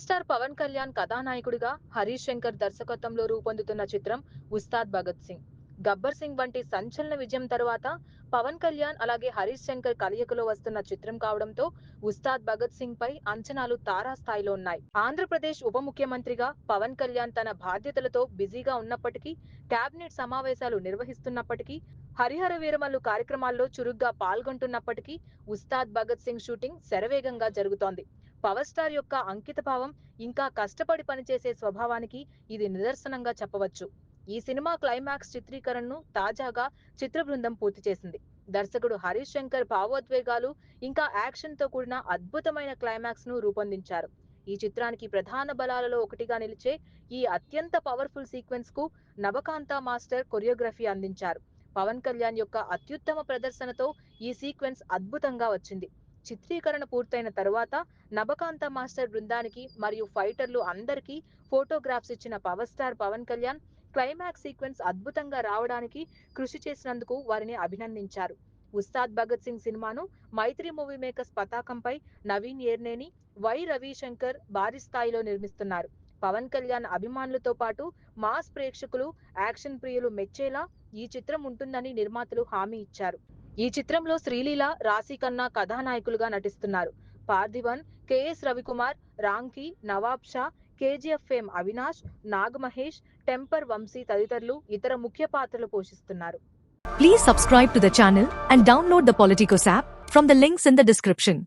Star Pawan Kalyan కథానాయకుడిగా హరీష్ శంకర్ దర్శకత్వంలో రూపొందుతున్న చిత్రం ఉస్తాద్ భగత్ సింగ్. గబ్బర్ సింగ్ వంటి సంచలన విజయం తర్వాత పవన్ కళ్యాణ్ అలాగే హరీష్ శంకర్ కలయికలో వస్తున్న చిత్రం కావడంతో ఉస్తాద్ భగత్ సింగ్ పై అంచనాలు తారాస్థాయిలో ఉన్నాయి. ఆంధ్రప్రదేశ్ ఉప ముఖ్యమంత్రిగా పవన్ కళ్యాణ్ తన బాధ్యతలతో బిజీగా ఉన్నప్పటికీ కేబినెట్ సమావేశాలు నిర్వహిస్తున్నప్పటికీ హరిహర వీరమల్లు కార్యక్రమాల్లో చురుగ్గా పాల్గొంటున్నప్పటికీ ఉస్తాద్ భగత్ సింగ్ షూటింగ్ శరవేగంగా జరుగుతోంది. పవర్ స్టార్ యొక్క అంకితభావం ఇంకా కష్టపడి పనిచేసే స్వభావానికి ఇది నిదర్శనంగా చెప్పవచ్చు. ఈ సినిమా క్లైమాక్స్ చిత్రీకరణను తాజాగా చిత్ర బృందం పూర్తి చేసింది. దర్శకుడు హరీష్ శంకర్ భావోద్వేగాలు ఇంకా యాక్షన్తో కూడిన అద్భుతమైన క్లైమాక్స్ను రూపొందించారు. ఈ చిత్రానికి ప్రధాన బలాలలో ఒకటిగా నిలిచే ఈ అత్యంత పవర్ఫుల్ సీక్వెన్స్కు నవకాంత మాస్టర్ కొరియోగ్రఫీ అందించారు. పవన్ కళ్యాణ్ యొక్క అత్యుత్తమ ప్రదర్శనతో ఈ సీక్వెన్స్ అద్భుతంగా వచ్చింది. చిత్రీకరణ పూర్తయిన తర్వాత నబకాంత మాస్టర్ బృందానికి మరియు ఫైటర్లు అందరికీ ఫోటోగ్రాఫ్స్ ఇచ్చిన power star Pawan Kalyan climax sequence అద్భుతంగా రావడానికి కృషి చేసినందుకు వారిని అభినందించారు. ఉస్తాద్ భగత్ సింగ్ సినిమాను మైత్రి మూవీ మేకర్స్ పతాకంపై నవీన్ ఏర్నేని వై రవిశంకర్ భారీ స్థాయిలో నిర్మిస్తున్నారు. పవన్ కళ్యాణ్ అభిమానులతో పాటు మాస్ ప్రేక్షకులు యాక్షన్ ప్రియులు మెచ్చేలా ఈ చిత్రం ఉంటుందని నిర్మాతలు హామీ ఇచ్చారు. ఈ చిత్రంలో శ్రీలీల రాశి ఖన్నా కథానాయకులుగా నటిస్తున్నారు. Parthivan K S Ravikumar Ramki Nawab Shah KGF fame Avinash Nag Mahesh Temper Vamsi తదితరులు ఇతర ముఖ్య పాత్రలు పోషిస్తున్నారు. Please subscribe to the channel and download the Politicos app from the links in the description